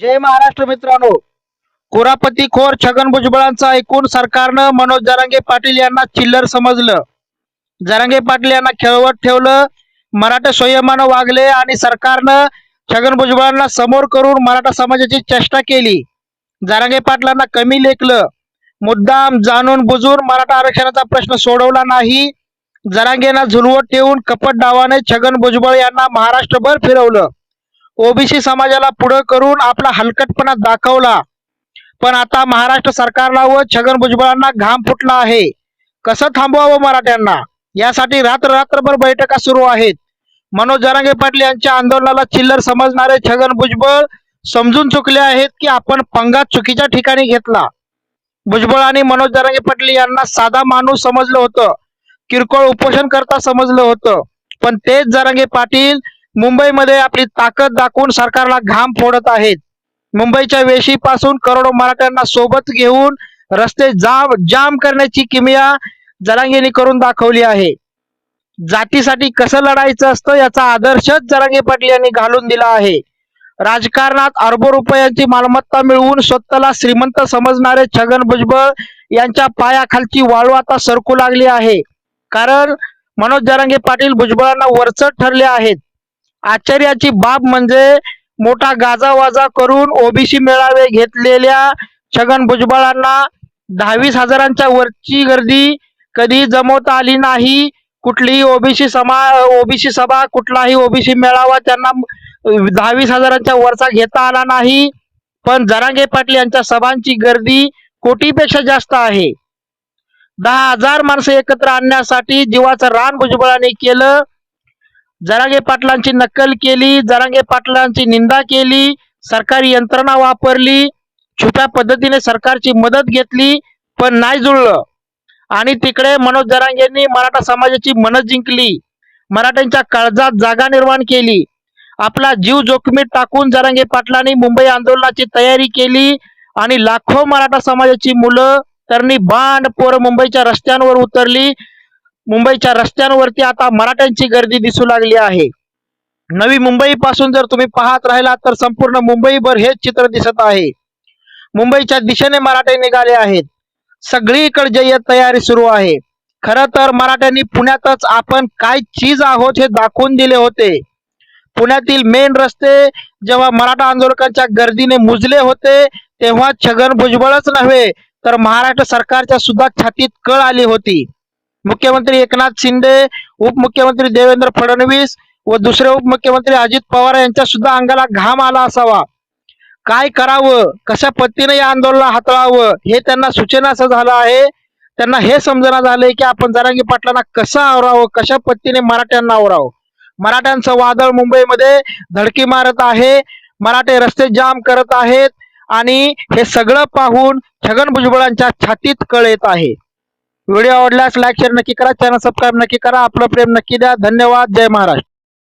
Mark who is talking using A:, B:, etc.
A: जय महाराष्ट्र मित्रांनो. कुरापती खोर छगन भुजबळांचा ऐकून सरकारनं मनोज जरांगे पाटील यांना चिल्लर समजलं. जरांगे पाटील यांना खेळवत ठेवलं मराठा संयमानं वागले आणि सरकारनं छगन भुजबळांना समोर करून मराठा समाजाची चेष्टा केली. जरांगे पाटलांना कमी लेखलं. मुद्दाम जाणून बुजून मराठा आरक्षणाचा प्रश्न सोडवला नाही. जरांगेंना झुलवत ठेवून कपट डावाने छगन भुजबळ यांना महाराष्ट्रभर फिरवलं. ओबीसी समाजाला पुढं करून आपला हलकटपणा दाखवला. पण आता महाराष्ट्र सरकारला व छगन भुजबळांना घाम फुटला आहे. कसं थांबवावं मराठ्यांना? यासाठी रात्र रात्रभर बैठका सुरू आहेत. मनोज जरांगे पाटील यांच्या आंदोलनाला चिल्लर समजणारे छगन भुजबळ समजून चुकले आहेत की आपण पंगा चुकीच्या ठिकाणी घेतला. भुजबळ आणि मनोज जरांगे पाटील यांना साधा माणूस समजलं होतं. किरकोळ उपोषण करता समजलं होतं. पण तेच जरांगे पाटील मुंबईमध्ये आपली ताकद दाखवून सरकारला घाम फोडत आहेत. मुंबईच्या वेशीपासून करोडो मराठ्यांना सोबत घेऊन रस्ते जाम जाम करण्याची किमया जरांगेने करून दाखवली आहे. जातीसाठी कसं लढायचं असतं याचा आदर्शच जरांगे पाटील यांनी घालून दिला आहे. राजकारणात अरबो रुपयांची मालमत्ता मिळवून स्वतःला श्रीमंत समजणारे छगन भुजबळ यांच्या पायाखालची वाळू आता सरकू लागली आहे. कारण मनोज जरांगे पाटील भुजबळांना वरचढ ठरले आहेत. आश्चर्याची बाब म्हणजे मोठा गाजावाजा करून ओबीसी मेळावे घेतलेल्या छगन भुजबळांना दहावीस हजारांच्या वरची गर्दी कधी जमवता आली नाही. कुठलीही ओबीसी समा ओबीसी सभा कुठलाही ओबीसी मेळावा त्यांना दहावीस हजारांच्या वरचा घेता आला नाही. पण जरांगे पाटील यांच्या सभांची गर्दी कोटीपेक्षा जास्त आहे. दहा हजार माणसं एकत्र आणण्यासाठी जीवाचं रान भुजबळांनी केलं. जरांगे पाटलांची नक्कल केली जरांगे पाटलांची निंदा केली सरकारी यंत्रणा वापरली छुप्या पद्धतीने सरकारची मदत घेतली पण नाही जुळलं. आणि तिकडे मनोज जरांगेंनी मराठा समाजाची मन जिंकली. मराठ्यांच्या काळजात जागा निर्माण केली. आपला जीव जोखमीत टाकून जरांगे पाटलांनी मुंबई आंदोलनाची तयारी केली आणि लाखो मराठा समाजाची मुलं तरणी बांड पोरं मुंबईच्या रस्त्यांवर उतरली. मुंबईच्या रस्त्यांवरती आता मराठ्यांची गर्दी दिसू लागली आहे. नवी मुंबई पासून जर तुम्ही पाहत राहिलात तर संपूर्ण मुंबईभर हेच चित्र दिसत आहे. मुंबईच्या दिशेने मराठे निघाले आहेत. सगळीकडे जय्यत तयारी सुरू आहे. खरं तर मराठ्यांनी पुण्यातच आपण काय चीज आहोत हे दाखवून दिले होते. पुण्यातील मेन रस्ते जेव्हा मराठा आंदोलकांच्या गर्दीने मुजले होते तेव्हा छगन भुजबळच नव्हे तर महाराष्ट्र सरकारच्या सुद्धा छातीत कळ आली होती. मुख्यमंत्री एकनाथ शिंदे उपमुख्यमंत्री देवेंद्र फडणवीस व दुसरे उपमुख्यमंत्री अजित पवार यांच्या सुद्धा अंगाला घाम आला असावा. काय करावं? कशा पद्धतीने या आंदोलनाला हाताळावं हे त्यांना सूचनाचं झालं आहे. त्यांना हे समजना झालंय की आपण जरांगी पाटलांना कसं आवरावं? कशा पद्धतीने मराठ्यांना आवरावं? मराठ्यांचं वादळ मुंबईमध्ये धडकी मारत आहे. मराठे रस्ते जाम करत आहेत. आणि हे सगळं पाहून छगन भुजबळांच्या छातीत कळ येत आहे. व्हिडिओ आवडल्यास लाईक शेअर नक्की करा. चॅनल सबस्क्राईब नक्की करा. आपलं प्रेम नक्की द्या. धन्यवाद. जय महाराष्ट्र.